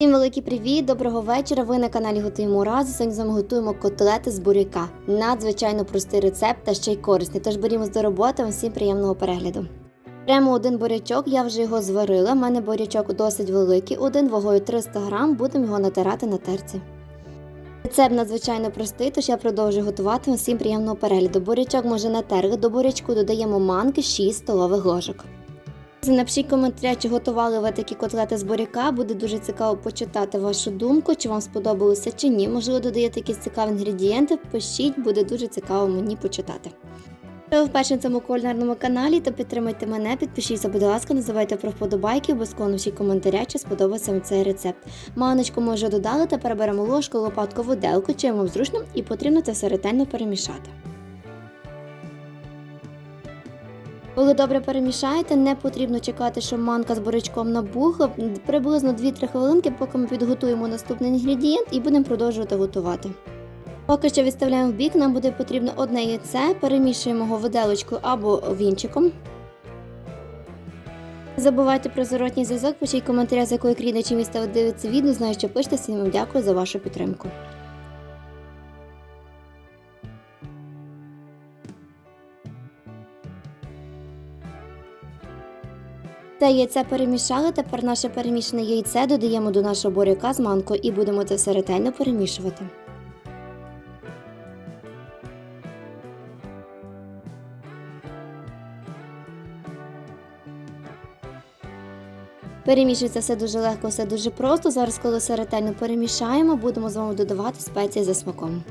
Всім великий привіт, доброго вечора. Ви на каналі Готуємо разу. Сьогодні з вами готуємо котлети з буряка. Надзвичайно простий рецепт та ще й корисний. Тож берімо до роботи. Всім приємного перегляду. Беремо один бурячок, я вже його зварила. У мене бурячок досить великий, один вагою 300 грам. Будемо його натирати на терці. Рецепт надзвичайно простий, тож я продовжую готувати. Всім приємного перегляду. Бурячок може натерли. До бурячку додаємо манки 6 столових ложок. Напишіть коментаря, чи готували ви такі котлети з буряка. Буде дуже цікаво почитати вашу думку, чи вам сподобалося чи ні. Можливо, додаєте якісь цікаві інгредієнти. Пишіть, буде дуже цікаво мені почитати. Ви вперше на цьому кулінарному каналі, то підтримайте мене, підпишіться, будь ласка, не забувайте про вподобайки, обов'язково напишіть коментаря, чи сподобався вам цей рецепт. Маночку ми вже додали, тепер беремо ложку, лопатку, виделку, чим вам зручно, і потрібно це все ретельно перемішати. Коли добре перемішаєте, не потрібно чекати, щоб манка з бурячком набухла. Приблизно 2-3 хвилинки, поки ми підготуємо наступний інгредієнт і будемо продовжувати готувати. Поки що відставляємо в бік, нам буде потрібно одне яйце, перемішуємо його виделочкою або вінчиком. Не забувайте про зворотній зв'язок, пишіть коментаря, з якої країни чи міста ви дивитеся відео. Знаю, що пишете, всім дякую за вашу підтримку. Те яйце перемішали, тепер наше перемішане яйце додаємо до нашого буряка з манкою і будемо це все ретельно перемішувати. Перемішується все дуже легко, все дуже просто. Зараз, коли все ретельно перемішаємо, будемо з вами додавати спеції за смаком.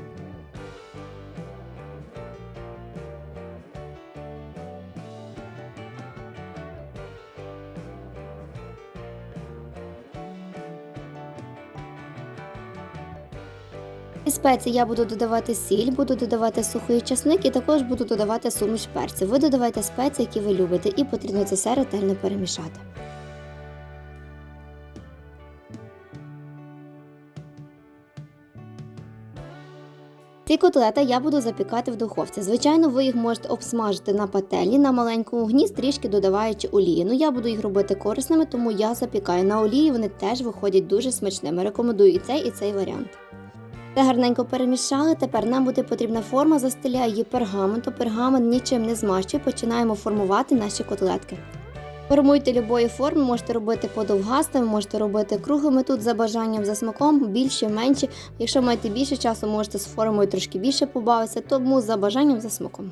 Із спецій я буду додавати сіль, буду додавати сухий часник і також буду додавати суміш перцю. Ви додавайте спеції, які ви любите, і потрібно це все ретельно перемішати. Ці котлети я буду запікати в духовці. Звичайно, ви їх можете обсмажити на пательні на маленькому вогні, трішки додаваючи олії. Ну я буду їх робити корисними, тому я запікаю на олії. Вони теж виходять дуже смачними. Рекомендую і цей, і цей варіант. Це гарненько перемішали. Тепер нам буде потрібна форма, застеляю її пергаментом. Пергамент нічим не змащує, починаємо формувати наші котлетки. Формуйте любої форми, можете робити подовгастими, можете робити круглими тут за бажанням, за смаком, більше, менше. Якщо маєте більше часу, можете з формою трошки більше побавитися, тому за бажанням за смаком.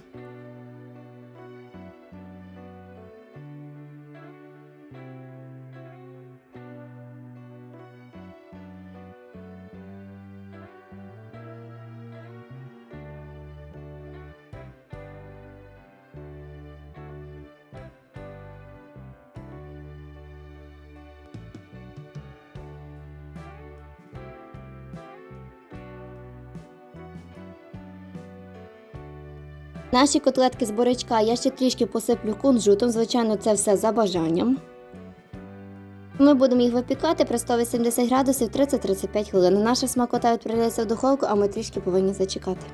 Наші котлетки з бурячка я ще трішки посиплю кунжутом, звичайно, це все за бажанням. Ми будемо їх випікати при 180 градусів 30-35 хвилин. Наша смакота відправляється в духовку, а ми трішки повинні зачекати.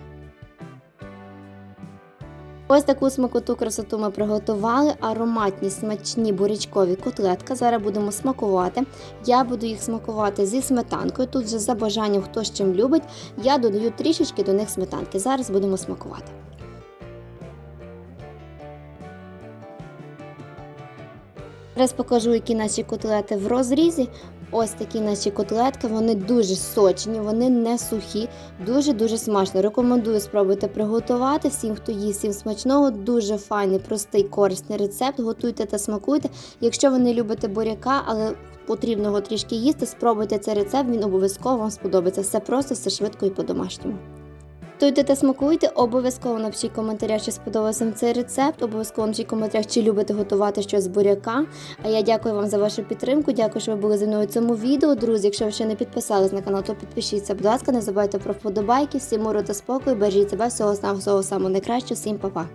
Ось таку смакоту красоту ми приготували. Ароматні смачні бурячкові котлетки. Зараз будемо смакувати. Я буду їх смакувати зі сметанкою. Тут вже за бажанням, хто з чим любить. Я додаю трішечки до них сметанки. Зараз будемо смакувати. Зараз покажу, які наші котлети в розрізі. Ось такі наші котлетки, вони дуже сочні, вони не сухі, дуже-дуже смачно. Рекомендую спробуйте приготувати всім, хто їсть всім смачного. Дуже файний, простий, корисний рецепт. Готуйте та смакуйте. Якщо ви не любите буряка, але потрібно його трішки їсти, спробуйте цей рецепт, він обов'язково вам сподобається. Все просто, все швидко і по-домашньому. Готуйте та смакуйте, обов'язково напишіть в коментарях, чи сподобався цей рецепт. Обов'язково напишіть коментарях, чи любите готувати щось з буряка. А я дякую вам за вашу підтримку. Дякую, що ви були зі мною в цьому відео. Друзі, якщо ви ще не підписались на канал, то підпишіться. Будь ласка, не забувайте про вподобайки. Всім миру та спокою. Бережіть себе, всього самого самого найкращого. Всім па-па.